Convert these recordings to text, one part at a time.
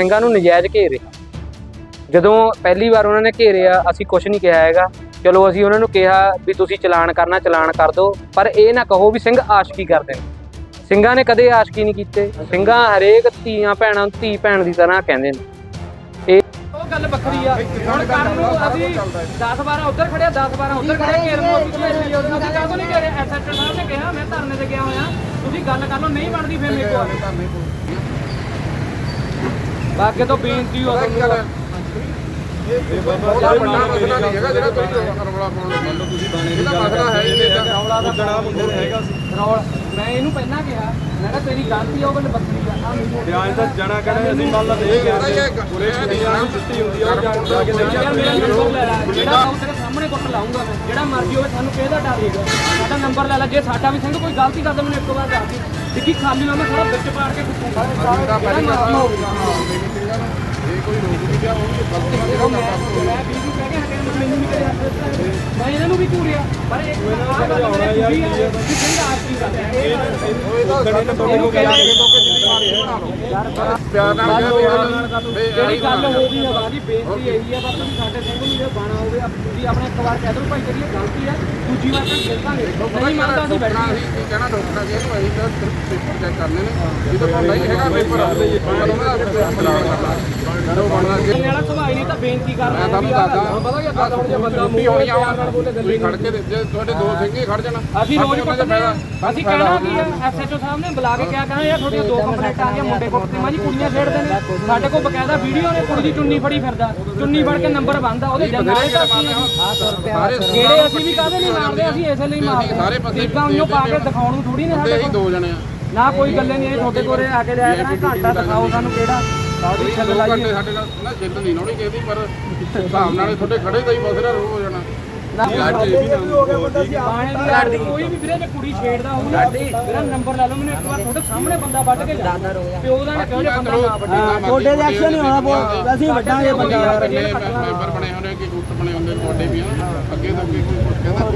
ਸਿੰਘਾਂ ਨੂੰ ਨਜਾਇਜ਼ ਘੇਰੇ। ਜਦੋਂ ਪਹਿਲੀ ਵਾਰ ਉਹਨਾਂ ਨੇ ਘੇਰਿਆ ਅਸੀਂ ਕੁਝ ਨਹੀਂ ਕਿਹਾ ਹੈਗਾ। ਚਲੋ ਅਸੀਂ ਉਹਨਾਂ ਨੂੰ ਕਿਹਾ ਵੀ ਤੁਸੀਂ ਚਲਾਨ ਕਰਨਾ ਚਲਾਨ ਕਰ ਦਿਓ। ਪਰ ਇਹ ਨਾ ਕਹੋ ਵੀ ਸਿੰਘ ਆਸ਼ਕੀ ਕਰਦੇ ਨੇ। ਸਿੰਘਾਂ ਨੇ ਕਦੇ ਆਸ਼ਕੀ ਨਹੀਂ ਕੀਤੇ। ਸਿੰਘਾਂ ਹਰੇਕ ਧੀਆਂ ਭੈਣਾਂ ਨੂੰ ਧੀ ਭੈਣ ਦੀ ਤਰ੍ਹਾਂ ਕਹਿੰਦੇ ਨੇ। ਇਹ ਉਹ ਗੱਲ ਵੱਖਰੀ ਆ। ਹੁਣ ਕਰਨ ਨੂੰ ਅਸੀਂ 10 12 ਉੱਧਰ ਖੜਿਆ 10 12 ਉੱਧਰ ਖੜਿਆ ਘੇਰ ਨੂੰ ਅਸੀਂ ਘੇਰੀ ਆ, ਅਸੀਂ ਕਾਹਤੋਂ ਨਹੀਂ ਘੇਰੇ। ਐਸਐਚਓ ਸਾਹਿਬ ਨੇ ਕਿਹਾ ਮੈਂ ਧਰਨੇ ਤੇ ਗਿਆ ਹੋਇਆ। ਤੁਸੀਂ ਗੱਲ ਕਰ ਲਓ ਨਹੀਂ ਬਣਦੀ ਫਿਰ ਮੇਰੇ ਕੋਲ। ਬਾਕੀ ਤੋਂ ਬੇਨਤੀ ਹੋ ਤੁਹਾਨੂੰ ਉਹਦਾ ਵੱਡਾ ਮਸਲਾ ਨਹੀਂ ਹੈਗਾ ਜਿਹੜਾ ਤੁਸੀਂ ਰੌਲਾ ਪਾਉਣ ਲੱਗੇ। ਮੰਨ ਤੁਸੀਂ ਬਾਣੇ ਦੀ ਗੱਲ ਮਸਲਾ ਹੈ ਹੀ ਨਹੀਂ ਇਹਦਾ। ਰੌਲਾ ਦਾ ਜਣਾ ਮੁੰਡੇ ਨੇ ਹੈਗਾ ਸੀ। ਰੌਲ ਮੈਂ ਇਹਨੂੰ ਪਹਿਲਾਂ ਕਿਹਾ ਮੈਂ ਕਿਹਾ ਤੇਰੀ ਗਲਤੀ ਉਹ ਗੱਲ ਬੱਕਰੀ ਆ ਆ ਮੈਨੂੰ ਬਿਆਨ ਤਾਂ ਜਣਾ ਕਹਿੰਦੇ ਅਸੀਂ ਮੰਨ ਲਾ ਇਹ ਕਰਦੇ ਪੂਰੇ ਨੂੰ ਦਿੱਤੀ ਹੁੰਦੀ ਆ ਉਹ ਜਾ ਜਾ ਕੇ ਦੇਖਿਆ ਯਾਰ ਮੇਰਾ ਨੰਬਰ ਲੈ ਲੈ। ਜਿਹੜਾ ਸਾਹਮਣੇ ਕੁੱਟ ਲਾਉਂਗਾ ਮੈਂ ਜਿਹੜਾ ਮਰਜ਼ੀ ਹੋਵੇ ਸਾਨੂੰ ਕਿਹਦਾ ਡਰ ਹੈਗਾ। ਸਾਡਾ ਨੰਬਰ ਲੈ ਲੈ ਜੇ ਸਾਡਾ ਵੀ ਸਿੰਘ ਕੋਈ ਗਲਤੀ ਕਰਦਾ ਮੈਨੂੰ ਇੱਕ ਵਾਰ ਦੱਸ ਦੇ। ਟਿੱਕੀ ਖਾਲੀ ਨਾ ਮੈਂ ਸਾਰਾ ਵਿੱਚ ਪਾੜ ਕੇ ਕੁੱਟੂਗਾ ਜੇ ਕੋਈ ਰੋਕ ਵੀ ਗਿਆ ਉਹਨੂੰ ਗਲਤੀ ਨਾਲ ਉਹ ਮੈਂ ਮੈਂ ਵੀਡੀਓ ਕਹਿ ਕੇ ਹਟਿਆ ਮੈਂ ਮੈਨੂੰ ਨਹੀਂ ਕਰਿਆ ਮੈਂ ਇਹਨਾਂ ਨੂੰ ਵੀ ਘੂਰਿਆ ਪਰ ਇੱਕ ਆਹ ਗੱਲ ਮੇਰੇ ਕੁੜੀ ਆ ਕਿ ਸਾਡੇ ਨੰਬਰ ਨੂੰ ਕਹਿ ਕੇ ਤੋਂ ਜਿੰਨੀ ਮਾਰੀ ਬਣਾ ਲਓ ਪਿਆਰ ਨਾਲ ਕਿਹਾ ਵੀ ਜਿਹੜੀ ਗੱਲ ਹੋ ਗਈ ਹੈ ਬਾਜੀ ਬੇਨਤੀ ਇਹੀ ਹੈ ਬਸ ਤੁਸੀਂ ਸਾਡੇ ਸਿੰਘ ਨੂੰ ਜੇ ਬਾਣਾ ਹੋਵੇ ਤੁਸੀਂ ਆਪਣੇ ਇੱਕ ਵਾਰ ਕਹਿ ਦਿਓ ਭਾਈ ਜਿਹੜੀ ਗਲਤੀ ਹੈ ਦੂਜੀ ਵਾਰ ਤਾਂ ਖੇਡਾਂਗੇ ਨਹੀਂ ਮੰਨਦਾ ਅਸੀਂ ਡਾਕਟਰਾਂ ਕੀ ਕਹਿਣਾ ਡਾਕਟਰਾਂ ਜੀ ਇਹਨੂੰ ਅਸੀਂ ਤਾਂ ਪੇਪਰ ਚੈੱਕ ਕਰਨੇ ਨੇ ਜਦੋਂ ਕੋਲ ਨਹੀਂ ਹੈਗਾ ਪੇਪਰ ਉਹਨਾਂ ਦਾ ਜਦੋਂ ਬਣਦਾ ਕਿ। ਇਹ ਵਾਲਾ ਸੁਭਾਅ ਹੀ ਨਹੀਂ ਤਾਂ ਬੇਨਤੀ ਕਰ ਮੈਂ ਤੁਹਾਨੂੰ ਦੱਸਦਾ ਪਤਾ ਕੀ ਗੱਲ ਹੁਣ ਜੇ ਬੰਦਾ ਮੂੰਹ ਹੋਣੀ ਆਵਾਂ ਤੁਸੀਂ ਖੜ ਕੇ ਦੇ- ਜੇ ਤੁਹਾਡੇ ਦੋ ਸਿੰਘ ਹੀ ਖੜ ਜਾਣਾ ਅਸੀਂ ਰੋਜ਼ ਉਹਨਾਂ ਦਾ ਕੁੱਟਦੇ ਹਾਂ ਫਾਇਦਾ- ਅਸੀਂ ਕਹਿਣਾ ਕੀ ਹੈ ਐਸਐਚਓ ਸਾਹਿਬ ਨੇ ਬੁਲਾ ਕੇ ਕਿਹਾ ਕਹਿੰਦਾ ਯਾਰ ਤੁਹਾਡੀਆਂ ਦੋ ਕੰਪਲੇਂਟਾਂ ਆ ਗਈਆਂ ਮੁੰਡੇ ਕੁੱਟਦੇ ਮਾਂ ਜੀ ਕੁੜੀਆਂ ਛੇੜਦੇ ਨੇ। ਸਾਡੇ ਕੋਲ ਬਕਾਇਦਾ ਵੀਡੀਓ ਨੇ ਕੁੜੀ ਦੀ ਚੁੰਨੀ ਫੜੀ ਫਿਰਦਾ। ਚੁੰਨੀ ਫੜ ਕੇ ਨੰਬਰ ਬੰਦਾ ਉਹਦੇ ਜੰਗਾਲੇ ਦਾ ਸਾਰੇ ਜਿਹੜੇ ਅਸੀਂ ਵੀ ਕਾਹਦੇ ਨਹੀਂ ਮਾਰਦੇ ਅਸੀਂ ਇਸੇ ਲਈ ਮਾਰਦੇ ਸਾਰੇ ਪਾਸੇ ਜਿੱਦਾਂ ਉਹਨੂੰ ਪਾ ਕੇ ਦਿਖਾਉਣ ਨੂੰ ਥੋੜੀ ਨੇ ਸਾਡੇ ਅਸੀਂ ਕੋਲ। ਦੋ ਜਣੇ ਆ। ਨਾ ਕੋਈ ਗੱਲੇ ਨਹੀਂ ਇਹ ਤੁਹਾਡੇ ਕੋਲੇ ਆ ਕੇ ਲਿਆ ਕਰਾਂ ਘੰਟਾ ਦਿਖਾਓ ਸਾਨੂੰ ਕਿਹੜਾ। ਸਾਡੀ ਛੱਲ ਦੋ ਲਾਈਏ ਘੰਟੇ ਸਾਡੇ ਨਾਲ ਨਾ ਜਿੱਦ ਨਹੀਂ ਲਾਉਣੀ ਕਿਸੇ ਪਰ ਹਿਸਾਬ ਨਾਲ ਤੁਹਾਡੇ ਖੜੇ ਤਾਂ ਹੀ ਬਸਰਾ ਰੋ ਹੋ ਜਾਣਾ। ਦੀ ਕੋਈ ਵੀ ਵੀਰੇ ਜੇ ਕੁੜੀ ਛੇੜਦਾ ਹੋਊਗਾ ਮੇਰਾ ਨੰਬਰ ਲੈ ਲਓ ਮੈਨੂੰ ਇੱਕ ਵਾਰ ਤੁਹਾਡੇ ਸਾਹਮਣੇ ਬੰਦਾ ਵੱਢ ਕੇ ਜਾ ਪਿਓ ਦਾ ਨਾ ਜੇ ਬੰਦਾ ਨਾ ਵੱਢੇ। ਤੁਹਾਡੇ ਦੇ ਐਕਸ਼ਨ ਨਹੀਂ ਹੋਣਾ ਅਸੀਂ ਵੱਡਾਂਗੇ ਬੰਦੇ। ਯਾਰ ਮੈਂਬਰ ਬਣੇ ਹੋਣੇ ਕਿ ਗੁੱਟ ਬਣੇ ਹੁੰਦੇ ਤੁਹਾਡੇ ਵੀ ਅੱਗੇ ਤੋਂ ਅੱਗੇ ਕੋਈ ਕੁਝ ਕਹਿੰਦਾ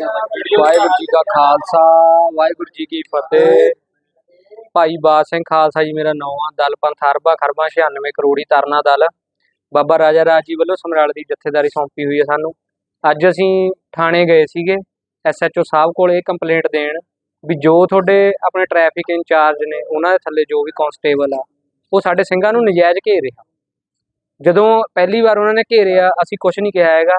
ਵਾਹਿਗੁਰੂ ਜੀ ਕਾ ਖਾਲਸਾ, ਵਾਹਿਗੁਰੂ ਜੀ ਕੀ ਫਤਿਹ। ਭਾਈ ਬਾਦ ਸਿੰਘ ਖਾਲਸਾ ਜੀ ਮੇਰਾ ਨਾਮ ਆ ਦਲ ਪੰਥ ਅਰਬਾ ਖਰਬਾ 96 ਕਰੋੜੀ ਤਰਨਾ ਦਲ। ਬਾਬਾ ਰਾਜਾ ਰਾਜ ਜੀ ਵੱਲੋਂ ਸਮਰਾਲ ਦੀ ਜਥੇਦਾਰੀ ਸੌਂਪੀ ਹੋਈ ਹੈ ਸਾਨੂੰ। ਅੱਜ ਅਸੀਂ ਥਾਣੇ ਗਏ ਸੀਗੇ ਐਸਐਚਓ ਸਾਹਿਬ ਕੋਲ ਇਹ ਕੰਪਲੇਂਟ ਦੇਣ ਵੀ ਜੋ ਤੁਹਾਡੇ ਆਪਣੇ ਟ੍ਰੈਫਿਕ ਇੰਚਾਰਜ ਨੇ, ਉਹਨਾਂ ਦੇ ਥੱਲੇ ਜੋ ਵੀ ਕਾਂਸਟੇਬਲ ਆ, ਉਹ ਸਾਡੇ ਸਿੰਘਾਂ ਨੂੰ ਨਜਾਇਜ਼ ਘੇਰ ਰਿਹਾ। ਜਦੋਂ ਪਹਿਲੀ ਵਾਰ ਉਹਨਾਂ ਨੇ ਘੇਰਿਆ, ਅਸੀਂ ਕੁਝ ਨਹੀਂ ਕਿਹਾ ਹੈਗਾ।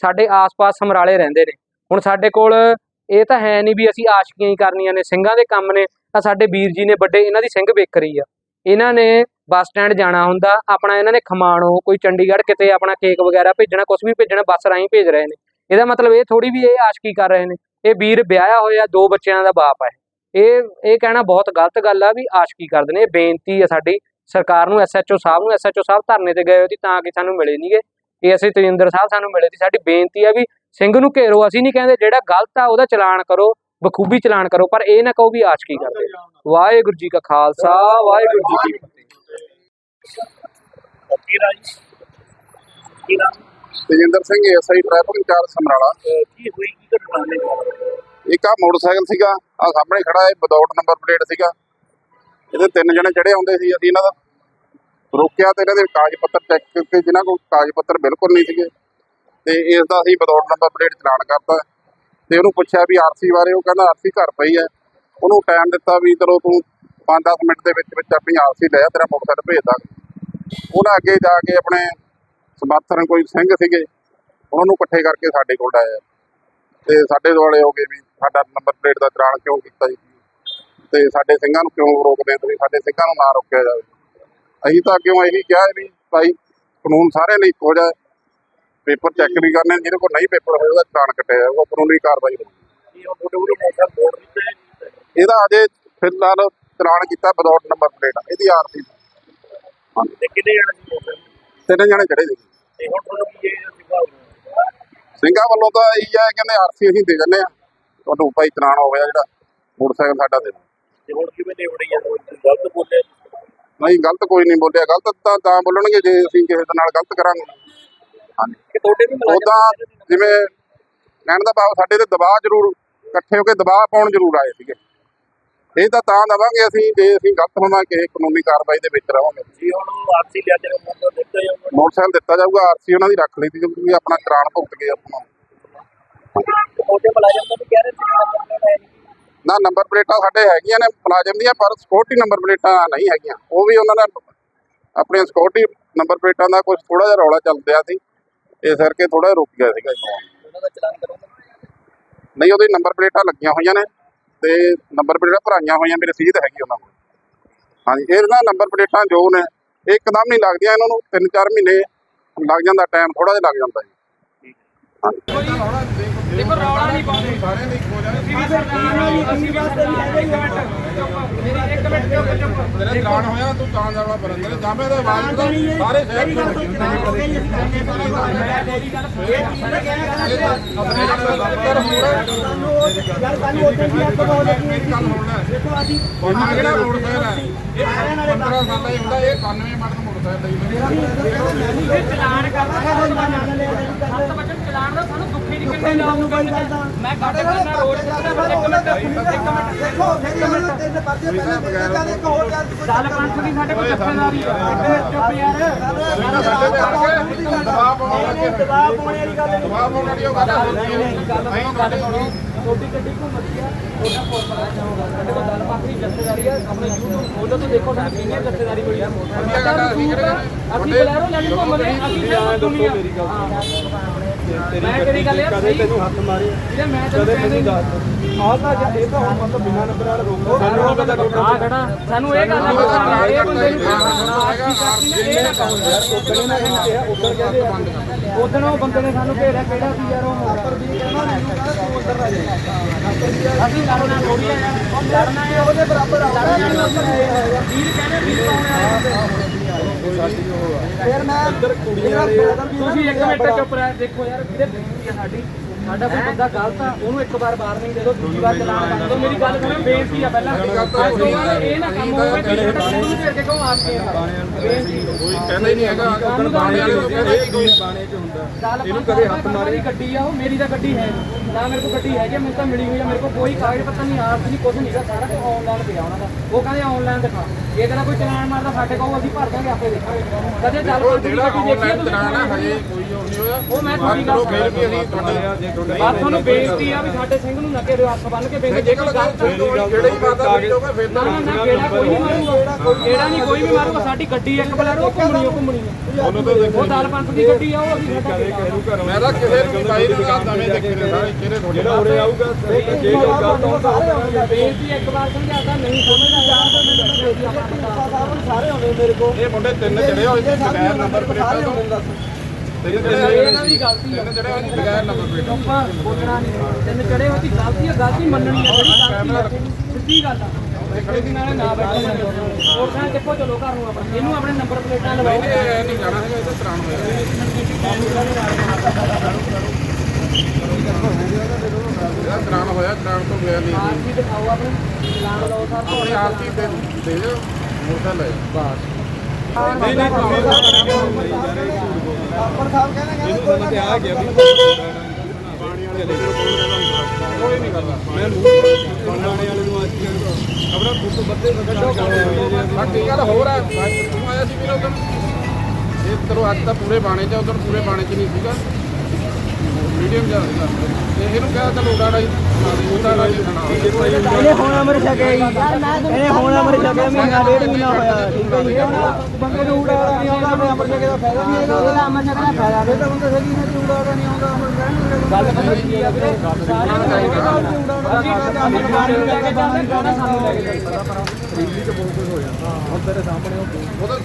ਸਾਡੇ ਆਸ-ਪਾਸ ਸਮਰਾਲੇ ਰਹਿੰਦੇ ਨੇ। ਹੁਣ ਸਾਡੇ ਕੋਲ ਇਹ ਤਾਂ ਹੈ ਨਹੀਂ ਵੀ ਅਸੀਂ ਆਸ਼ਕੀਆਂ ਹੀ ਕਰਨੀਆਂ ਨੇ, ਸਿੰਘਾਂ ਦੇ ਕੰਮ ਨੇ। ਤਾਂ ਸਾਡੇ ਵੀਰ ਜੀ ਨੇ ਵੱਡੇ ਇਹਨਾਂ ਦੀ ਸਿੰਘ ਵੇਖਰੀ ਆ। ਇਹਨਾਂ ਨੇ ਬੱਸ ਸਟੈਂਡ ਜਾਣਾ ਹੁੰਦਾ, ਆਪਣਾ ਇਹਨਾਂ ਨੇ ਖਮਾਣੋ, ਕੋਈ ਚੰਡੀਗੜ੍ਹ ਕਿਤੇ ਆਪਣਾ ਕੇਕ ਵਗੈਰਾ ਭੇਜਣਾ ਕੁਝ ਵੀ ਭੇਜਣਾ, ਬੱਸ ਰਾਹੀਂ ਭੇਜ ਰਹੇ ਨੇ। ਇਹਦਾ ਮਤਲਬ ਇਹ ਥੋੜੀ ਵੀ ਇਹ ਆਸ਼ਕੀ ਕਰ ਰਹੇ ਨੇ। ਇਹ ਵੀਰ ਵਿਆਹਿਆ ਹੋਇਆ, ਦੋ ਬੱਚਿਆਂ ਦਾ ਬਾਪ ਹੈ। ਇਹ ਇਹ ਕਹਿਣਾ ਬਹੁਤ ਗਲਤ ਗੱਲ ਆ ਵੀ ਆਸ਼ਕੀ ਕਰਦੇ ਨੇ। ਇਹ ਬੇਨਤੀ ਆ ਸਾਡੀ। ਸਰਕਾਰ ਨੂੰ ਐਸਐਚਓ ਸਾਹਿਬ ਨੂੰ ਐਸਐਚਓ ਸਾਹਿਬ ਧਰਨੇ ਤੇ ਗਏ ਹੋਏ ਸੀ ਤਾਂ ਕਿ ਸਾਨੂੰ ਮਿਲੇ ਨਹੀਂਗੇ ਇਹ ਅਸੀਂ ਤਜਿੰਦਰ ਸਾਹਿਬ ਸਾਨੂੰ ਮਿਲੇ ਸੀ ਸਾਡੀ ਬੇਨਤੀ ਆ ਵੀ ਸਿੰਘ ਨੂੰ ਘੇਰੋ ਅਸੀਂ ਨਹੀਂ ਕਹਿੰਦੇ ਜਿਹੜਾ ਗਲਤ ਆ ਉਹਦਾ ਚਲਾਨ ਕਰੋ ਬਖੂਬੀ ਚਲਾਨ ਕਰੋ ਪਰ ਇਹ ਨਾ ਕਹੋ ਵੀ ਆਸ਼ਕੀ ਕਰਦੇ ਵਾਹਿਗੁਰੂ ਜੀ ਕਾ ਖਾਲਸਾ ਵਾਹਿਗੁਰੂ ਜੀ ਕੀ ਫਤਿਹ। ਕੀ ਕੀ Tejinder Singh SI traffic incharge Samrala. ਕੀ ਹੋਈ ਕੀ ਘਟਨਾ ਨੇ? ਇੱਕ ਆ ਮੋਟਰਸਾਈਕਲ ਸੀਗਾ ਆ ਸਾਹਮਣੇ ਖੜਾ ਹੈ ਵਿਦਆਊਟ ਨੰਬਰ ਪਲੇਟ ਸੀਗਾ। ਇਹਦੇ ਤਿੰਨ ਜਣੇ ਚੜੇ ਆਉਂਦੇ ਸੀ ਅਸੀਂ ਇਹਨਾਂ ਦਾ ਰੋਕਿਆ ਤੇ ਇਹਨਾਂ ਦੇ ਕਾਗਜ਼ ਪੱਤਰ ਚੈੱਕ ਕੀਤੇ, ਜਿਨ੍ਹਾਂ ਕੋਲ ਕਾਗਜ਼ ਪੱਤਰ ਬਿਲਕੁਲ ਨਹੀਂ ਸੀਗੇ। ਤੇ ਇਸ ਦਾ ਅਸੀਂ ਬਤੌਰ ਨੰਬਰ ਪਲੇਟ ਚਲਾਨ ਕਰਤਾ। ਤੇ ਉਹਨੂੰ ਪੁੱਛਿਆ ਵੀ ਆਰਸੀ ਬਾਰੇ, ਉਹ ਕਹਿੰਦਾ ਆਰਸੀ ਘਰ ਪਈ ਹੈ। ਉਹਨੂੰ ਟਾਈਮ ਦਿੱਤਾ ਵੀ ਚਲੋ ਤੂੰ 5-10 ਮਿੰਟ ਦੇ ਵਿੱਚ ਵਿੱਚ ਆਪਣੀ ਆਰਸੀ ਲੈ ਆ, ਤੇਰਾ ਮੋਟਰਸਾਈਕਲ ਭੇਜ ਦਾਂਗੇ। ਉਹਨਾਂ ਅੱਗੇ ਜਾ ਕੇ ਆਪਣੇ ਸਮਰਥਨ ਕੋਈ ਸਿੰਘ ਸੀਗੇ, ਉਹਨਾਂ ਨੂੰ ਇਕੱਠੇ ਕਰਕੇ ਸਾਡੇ ਕੋਲ ਆਇਆ ਤੇ ਸਾਡੇ ਦੁਆਲੇ ਹੋ ਗਏ ਵੀ ਸਾਡਾ ਨੰਬਰ ਪਲੇਟ ਦਾ ਚਲਾਨ ਕਿਉਂ ਕੀਤਾ ਜੀ? ਤੇ ਸਾਡੇ ਸਿੰਘਾਂ ਨੂੰ ਕਿਉਂ ਰੋਕਦੇ ਤੁਸੀਂ ਸਾਡੇ ਸਿੰਘਾਂ ਨੂੰ ਨਾ ਰੋਕਿਆ ਜਾਵੇ। ਅਸੀਂ ਤਾਂ ਕਿਉਂ ਇਹੀ ਕਿਹਾ ਹੈ ਵੀ ਭਾਈ ਕਾਨੂੰਨ ਸਾਰਿਆਂ ਲਈ ਇੱਕੋ ਜਿਹਾ। ਪੇਪਰ ਚੈੱਕ ਵੀ ਕਰਨੇ ਜਿਹਦੇ ਕੋਲ ਨਹੀਂ ਪੇਪਰ ਹੋਏ ਉਹਦਾ ਚਲਾਨ ਕੱਟਿਆ ਜਾਊਗਾ ਕਾਨੂੰਨੀ ਕਾਰਵਾਈ ਹੋਊਗੀ। ਇਹਦਾ ਅਜੇ ਫਿਲਹਾਲ ਚਲਾਨ ਕੀਤਾ ਵਿਦਆਊਟ ਨੰਬਰ ਪਲੇਟ ਇਹਦੀ ਆਰਸੀ ਤਿੰਨ ਜਣੇ ਚੜੇ ਸੀ ਸਿੰਘਾਂ ਵੱਲੋਂ ਤਾਂ ਇਹੀ ਹੈ ਕਹਿੰਦੇ ਆਰਸੀ ਅਸੀਂ ਦੇ ਦਿੰਦੇ ਆ ਤੁਹਾਨੂੰ ਭਾਈ ਚਲਾਨ ਹੋ ਗਿਆ ਜਿਹੜਾ ਮੋਟਰਸਾਈਕਲ ਸਾਡਾ ਦੇ। ਤੇ ਹੁਣ ਕਿਵੇਂ ਨਿਬੜੀ ਆ? ਗਲਤ ਬੋਲੇ ਨਹੀਂ ਗਲਤ ਕੋਈ ਨਹੀਂ ਬੋਲਿਆ। ਗਲਤ ਤਾਂ ਤਾਂ ਬੋਲਣਗੇ ਜੇ ਅਸੀਂ ਕਿਸੇ ਦੇ ਨਾਲ ਗਲਤ ਕਰਾਂਗੇ। ਹਾਂਜੀ। ਕਿ ਤੁਹਾਡੇ ਵੀ ਮੁਲਾਜ਼ਮ ਉਦਾਂ ਜਿਵੇਂ ਕਹਿਣ ਦਾ ਭਾਵ ਸਾਡੇ ਤੇ ਦਬਾਅ ਜ਼ਰੂਰ ਇਕੱਠੇ ਹੋ ਕੇ ਦਬਾਅ ਪਾਉਣ ਜ਼ਰੂਰ ਆਏ ਸੀਗੇ। ਇਹ ਤਾਂ ਤਾਂ ਦਵਾਂਗੇ ਅਸੀਂ ਜੇ ਅਸੀਂ ਗਲਤ ਹੋਵਾਂਗੇ ਕਾਨੂੰਨੀ ਕਾਰਵਾਈ ਦੇ ਵਿੱਚ ਰਹਾਂਗੇ ਜੀ ਹੁਣ ਆਰਸੀ ਲਿਆ ਜਿਹੜੇ ਮੋਟਰ ਦਿੱਤੇ ਆ ਮੋਟਰਸਾਈਕਲ ਦਿੱਤਾ ਜਾਊਗਾ ਆਰਸੀ ਉਹਨਾਂ ਦੀ ਰੱਖ ਲਈ ਸੀ ਕਿਉਂਕਿ ਆਪਣਾ ਚਲਾਨ ਭੁਗਤ ਗਏ ਆਪਣਾ ਤੁਹਾਡੇ ਮੁਲਾਜ਼ਮ ਤਾਂ ਵੀ ਕਹਿ ਰਹੇ ਸੀ ਨਾ ਨੰਬਰ ਪਲੇਟਾਂ ਸਾਡੇ ਹੈਗੀਆਂ ਨੇ ਮੁਲਾਜ਼ਮ ਦੀਆਂ ਪਰ ਸਿਕਿਉਰਿਟੀ ਨੰਬਰ ਪਲੇਟਾਂ ਨਹੀਂ ਹੈਗੀਆਂ। ਉਹ ਵੀ ਉਹਨਾਂ ਨੇ ਆਪਣੀਆਂ ਸਿਕਿਉਰਿਟੀ ਨੰਬਰ ਪਲੇਟਾਂ ਦਾ ਕੁਝ ਥੋੜਾ ਜਿਹਾ ਰੌਲਾ ਚੱਲ ਰਿਹਾ ਸੀ। ਇਸ ਕਰਕੇ ਥੋੜਾ ਰੁਕ ਗਿਆ ਸੀਗਾ ਨਹੀਂ ਉਹਦੀ ਨੰਬਰ ਪਲੇਟਾਂ ਲੱਗੀਆਂ ਹੋਈਆਂ ਨੇ ਤੇ ਨੰਬਰ ਪਲੇਟਾਂ ਭਰਾਈਆਂ ਹੋਈਆਂ ਮੇਰੀ ਰਸੀਦ ਹੈਗੀ ਉਹਨਾਂ ਕੋਲ। ਹਾਂਜੀ ਇਹ ਨਾ ਨੰਬਰ ਪਲੇਟਾਂ ਜੋ ਨੇ ਇਹ ਇੱਕਦਮ ਨਹੀਂ ਲੱਗਦੀਆਂ ਇਹਨਾਂ ਨੂੰ 3-4 ਮਹੀਨੇ ਲੱਗ ਜਾਂਦਾ ਟਾਈਮ ਥੋੜਾ ਜਿਹਾ ਲੱਗ ਜਾਂਦਾ ਜੀ। ਦੇਖੋ ਰੌਲਾ ਨਹੀਂ ਪਾਉਂਦੇ। ਸਾਰਿਆਂ ਦੇ ਇੱਕੋ ਜਿਹਾ ਅਸੀਂ ਵੀ ਸਰਕਾਰ ਨੂੰ ਅਸੀਂ ਵੀ ਸਰਕਾਰ ਇੱਕ ਮਿੰਟ ਮੇਰੀ ਇੱਕ ਮਿੰਟ ਚੁੱਪ ਚੁੱਪ। ਤੇਰੇ ਚਲਾਨ ਹੋਇਆ ਤੂੰ ਤਾਂ ਜਾਵਾ ਬਰੰਦਰ ਜਾਮੇ ਦੇ ਆਵਾਜ਼ ਦਾ ਸਾਰੇ ਸ਼ਹਿਰ ਚ ਯਾਰ ਸਾਨੂੰ ਉੱਥੇ ਵੀ ਇੱਕ ਬਹੁਤ ਲੱਗੀ ਦੇਖੋ ਅਸੀਂ ਉਹਨਾਂ ਕਿਹੜਾ ਮੋਟਰਸਾਈਕਲ ਹੈ ਇਹ 15 ਸਾਲਾਂ ਹੀ ਹੁੰਦਾ ਇਹ 91 ਮਾਡਲ ਮੋਟਰਸਾਈਕਲ ਹੈ ਜੀ। ਇਹ ਚਲਾਨ ਕਰਦਾ। ਵਜੇ ਚਲਾਨ ਦਾ ਸਾਨੂੰ ਦੁੱਖ ਹੀ ਨਹੀਂ ਕਿੰਨੇ ਲਾਉਂ ਮੈਂ ਕੱਟ ਕਰਨਾ ਰੋਡ ਤੇ ਇੱਕ ਮਿੰਟ ਇੱਕ ਮਿੰਟ ਦੇਖੋ ਇੱਕ ਮਿੰਟ ਤਿੰਨ ਪਰਚੇ ਪਹਿਲਾਂ ਦੇ ਦਿੱਤਾ ਇੱਕ ਹੋਰ ਗੱਲ ਕੋਈ ਚੱਲ ਪੰਥ ਦੀ ਸਾਡੇ ਕੋਲ ਜੱਥੇਦਾਰੀ ਆ। ਚੁੱਪ ਯਾਰ। ਦਬਾਅ ਪਾਉਣ ਲੱਗੇ ਦਬਾਅ ਪਾਉਣੇ ਵਾਲੀ ਗੱਲ ਨਹੀਂ। ਦਬਾਅ ਪਾਉਣ ਵਾਲੀ ਗੱਲ ਨਹੀਂ ਛੋਟੀ ਗੱਡੀ ਘੁੰਮਦੀ ਆ ਉਹਦਾ ਕੋਰਪੋਰੇਸ਼ਨ ਹੋਗਾ ਸਾਡੇ ਕੋਲ ਦਲ ਪਾਖਰੀ ਜੱਥੇਦਾਰੀ ਆ ਆਪਣੇ YouTube ਖੋਲੋ ਤੋਂ ਦੇਖੋ ਸਾਡੇ ਕਿੰਨੇ ਜੱਥੇਦਾਰੀ ਹੋਈ ਆ ਅਸੀਂ ਬਲੈਰੋ ਲੈਣੀ ਘੁੰਮਦੇ ਅਸੀਂ ਦੁਨੀਆ। ਮੈਂ ਕਿਹੜੀ ਗੱਲ ਯਾਰ ਕਦੇ ਤੈਨੂੰ ਹੱਥ ਮਾਰੇ ਵੀਰੇ ਮੈਂ ਤੈਨੂੰ ਕਹਿੰਦਾ ਦੱਸ ਆਹ ਤਾਂ ਜੇ ਇਹ ਤਾਂ ਹੁਣ ਮਤਲਬ ਬਿਨਾਂ ਨੰਬਰ ਵਾਲਾ ਰੋਕੋ ਸਾਨੂੰ ਉਹ ਪਤਾ ਰੋਕੋ ਆ ਖੜਾ। ਸਾਨੂੰ ਇਹ ਗੱਲ ਆ ਪਤਾ ਇਹ ਬੰਦੇ ਨੂੰ ਆਸਤੀ ਕਰਤੀ ਨੇ ਇਹ ਨਾ ਕਹੋ ਯਾਰ ਉੱਧਰ ਨੇ ਕਿਹਾ ਉੱਧਰ ਕਹਿੰਦੇ ਆ। ਉਦੋਂ ਉਹ ਬੰਦੇ ਨੇ ਸਾਨੂੰ ਘੇਰਿਆ ਕਿਹੜਾ ਸੀ ਯਾਰ ਉਹ? ਉੱਧਰ ਵੀ ਕਹਿੰਦਾ ਮੈਨੂੰ ਕਹਿੰਦਾ ਤੂੰ ਉੱਧਰ ਆ ਜਾ। ਅਸੀਂ ਲੜਨਾ ਥੋੜੀ ਆ ਯਾਰ। ਲੜਨਾ ਹੈ ਉਹਦੇ ਬਰਾਬਰ ਆ। ਵੀਰ ਕਹਿੰਦੇ ਵੀਰ ਪਾਉਣੇ ਆ ਫਿਰ ਮੈਂ ਇੱਧਰ ਕੁੜੀਆਂ ਵਾਲੇ ਆ। ਤੁਸੀਂ ਇੱਕ ਮਿੰਟ ਚੁੱਪ ਰਹਿ ਦੇਖੋ ਯਾਰ ਵੀਰੇ ਬੇਨਤੀ ਆ ਸਾਡੀ। ਸਾਡਾ ਕੋਈ ਬੰਦਾ ਗਲਤ ਆ ਉਹਨੂੰ ਇੱਕ ਵਾਰ ਵਾਰਨਿੰਗ ਦੇ ਦਿਓ ਦੂਜੀ ਵਾਰ ਚਲਾਨ ਕਰ ਦਿਓ। ਮੇਰੀ ਗੱਲ ਸੁਣੋ ਬੇਨਤੀ ਆ ਪਹਿਲਾਂ। ਅੱਜ ਤੋਂ ਬਾਅਦ ਇਹ ਨਾ ਕੰਮ ਹੋਵੇ ਕਿ ਜਿਹੜਾ ਮੈਨੂੰ ਘੇਰ ਕੇ ਕਹੋ ਆਸ ਕੇ ਬੇਨਤੀ ਕੋਈ ਕਹਿੰਦਾ ਹੀ ਨਹੀਂ ਹੈਗਾ ਤਾਂ ਬਾਣੇ ਵਾਲੇ ਨੂੰ ਕਹਿੰਦੇ ਹੀ ਕੋਈ ਬਾਣੇ ਚ ਹੁੰਦਾ। ਇਹਨੂੰ ਕਦੇ ਹੱਥ ਮਾਰੇ। ਗੱਡੀ ਆ ਉਹ ਮੇਰੀ ਤਾਂ ਗੱਡੀ ਹੈ ਨੀ। ਨਾ ਮੇਰੇ ਕੋਲ ਗੱਡੀ ਹੈਗੀ ਆ, ਮੈਨੂੰ ਤਾਂ ਮਿਲੀ ਹੋਈ ਆ। ਮੇਰੇ ਕੋਲ ਕੋਈ ਕਾਗਜ਼ ਪੱਤਰ ਨਹੀਂ ਆਰਸ ਨਹੀਂ ਕੁਝ ਨਹੀਂਗਾ ਸਾਰਾ ਕੁਝ ਆਨਲਾਈਨ ਪਿਆ ਉਹਨਾਂ ਦਾ। ਉਹ ਕਹਿੰਦੇ ਆਨਲਾਈਨ ਦਿਖਾ। ਜੇ ਤੇਰਾ ਕੋਈ ਚਲਾਨ ਮਾਰਦਾ ਸਾਡੇ ਕੋਲ ਅਸੀਂ ਭਰ ਦਾਂਗੇ ਆਪੇ ਦੇਖਾਂਗੇ। ਕਦੇ ਚੱਲ ਕੋਈ ਜਿਹੜਾ ਆਨਲਾਈਨ ਚਲਾਣਾ ਹਜੇ ਕੋਈ ਉਹ ਮੈਂ ਤੁਹਾਡੀ ਗੱਲ ਫਿਰ ਵੀ ਅਸੀਂ ਤੁਹਾਡੇ ਬਾਤ ਤੁਹਾਨੂੰ ਬੇਇੱਜ਼ਤੀ ਆ ਵੀ ਸਾਡੇ ਸਿੰਘ ਨੂੰ ਨਕੇ ਦੇ ਹੱਥ ਬੰਨ ਕੇ ਬੇਇੱਜ਼ਤੀ ਜੇ ਕੋਈ ਗਲਤ ਜਿਹੜੇ ਹੀ ਆ ਜਾਊਗਾ ਫਿਰ ਨਾ ਨਾ ਨਾ ਕਿਹੜਾ ਕੋਈ ਨਹੀਂ ਮਾਰੂਗਾ। ਕਿਹੜਾ ਨਹੀਂ ਕੋਈ ਵੀ ਮਾਰੂਗਾ ਸਾਡੀ ਗੱਡੀ ਇੱਕ ਬਲੈਰੋ ਉਹ ਘੁੰਮਣੀ ਉਹ ਘੁੰਮਣੀ। ਉਹਨੂੰ ਤਾਂ ਦੇਖੋ ਉਹ ਦਲ ਪੰਥ ਦੀ ਗੱਡੀ ਆ ਉਹ ਅਸੀਂ ਸਾਡਾ ਮੈਂ ਤਾਂ ਕਿਸੇ ਨੂੰ ਬਾਈ ਨੂੰ ਕਹਾ ਨਵੇਂ ਦੇਖੇ ਨੇ ਸਾਰੇ ਕਿਹੜੇ ਥੋੜੇ ਜਿਹੜਾ ਉਰੇ ਆਊਗਾ ਜੇ ਕੋਈ ਗਲਤ ਹੁੰਦਾ ਬੇਇੱਜ਼ਤੀ ਇੱਕ ਵਾਰ ਸਮਝਾਤਾ ਨਹੀਂ ਸਮਝਦਾ ਯਾਰ ਤਾਂ ਮੈਨੂੰ ਸਾਰੇ ਆਉਂਦੇ ਮੇਰੇ ਕੋਲ ਇਹ ਮੁੰਡੇ ਤਿੰਨ ਚੜੇ ਹੋਏ ਸੀ ਬਗੈਰ ਨੰਬਰ ਪਲੇਟਾਂ ਤੋਂ। ਇਹਨਾਂ ਦੀ ਗਲਤੀ ਆ ਆਪਾਂ ਬੋਲਣਾ ਨਹੀਂ ਤਿੰਨ ਚੜੇ ਹੋਤੀ ਗਲਤੀ ਆ ਗਲਤੀ ਮੰਨਣੀ ਆ ਜਿਹੜੀ ਗਲਤੀ ਆ ਸਿੱਧੀ ਗੱਲ ਆ ਇਹਦੇ ਨਾਲੇ ਨਾ ਬੈਠੋ ਹੋਰ ਸਾਂ ਕਿੱਥੋਂ ਚਲੋ ਘਰ ਨੂੰ ਆਪਣਾ। ਇਹਨੂੰ ਆਪਣੇ ਨੰਬਰ ਪਲੇਟਾਂ ਲਵਾਓ ਇਹ ਨਹੀਂ ਜਾਣਾ ਹੈਗਾ ਇਹ ਤਾਂ ਤਰਾਨ ਹੋਇਆ ਇਹਦਾ ਤਰਾਨ ਹੋਇਆ ਤਰਾਨ ਤੋਂ ਗਿਆ ਨਹੀਂ ਆਰਸੀ ਦਿਖਾਓ ਆਪਣੇ ਚਲਾਨ ਲਓ ਸਰ ਆਪਣੀ ਆਰਤੀ ਦੇ ਦੇ ਦਿਓ ਮੋਟਰ ਲੈ ਬਸ। ਨਹੀਂ ਨਹੀਂ ਭਾਵੇਂ ਉਹ ਕਰਾਂਗੇ ਹੁਣ ਨਹੀਂ ਜਾ ਰਹੇ ਪਰ ਸਾਹਿਬ ਕਹਿੰਦੇ ਇਹਨੂੰ ਤਾਂ ਤੇ ਆ ਗਿਆ ਵੀ ਪਾਣੀ ਵਾਲੇ ਕੋਈ ਨਹੀਂ ਕਰਦਾ ਮੈਂ ਪਾਣੀ ਵਾਲੇ ਨੂੰ ਅੱਜ ਖਬਰਾਂ ਫੋਟੋ ਬੱਦੇ ਬੱਦੇ ਬਾਕੀ ਗੱਲ ਹੋਰ ਹੈ। ਤੂੰ ਆਇਆ ਸੀ ਵੀਰ ਉਦੋਂ ਇਹ ਤਰੋ ਅੱਜ ਤਾਂ ਪੂਰੇ ਬਾਣੇ ਚ ਉਦੋਂ ਪੂਰੇ ਬਾਣੇ ਚ ਨਹੀਂ ਸੀਗਾ। ਮੀਡੀਅਮ ਜਿਹਾ ਸੀਗਾ ਤੇ ਇਹਨੂੰ ਕਿਹਾ ਚਲੋ ਉਡਾੜਾ ਹੀ ਉਡਾੜਾ ਹੀ ਖਾਣਾ ਇਹਨੇ ਹੁਣ ਅਮਰ ਛਕਿਆ ਜੀ। ਇਹਨੇ ਹੁਣ ਅਮਰ ਛਕਿਆ ਮਹੀਨਾ ਡੇਢ ਮਹੀਨਾ ਹੋਇਆ। ਠੀਕ ਹੈ ਜੀ। ਬੰਦੇ ਨੂੰ ਉਡਾੜਾ ਨਹੀਂ ਆਉਂਦਾ ਮੈਂ ਅਮਰ ਛਕੇ ਦਾ ਫਾਇਦਾ ਨਹੀਂ ਹੈਗਾ। ਉਹਦਾ ਅਮਰ ਛਕੇ ਦਾ ਫਾਇਦਾ ਇਹ ਤਾਂ ਬੰਦੇ ਸਹੀ ਨੇ ਉਡਾੜਾ ਨਹੀਂ ਆਉਂਦਾ ਅਮਰ ਰਹਿਣ ਗੱਲ ਪਤਾ ਕੀ ਆ ਵੀਰੇ ਸਾਰਿਆਂ ਨੂੰ ਲੈ ਕੇ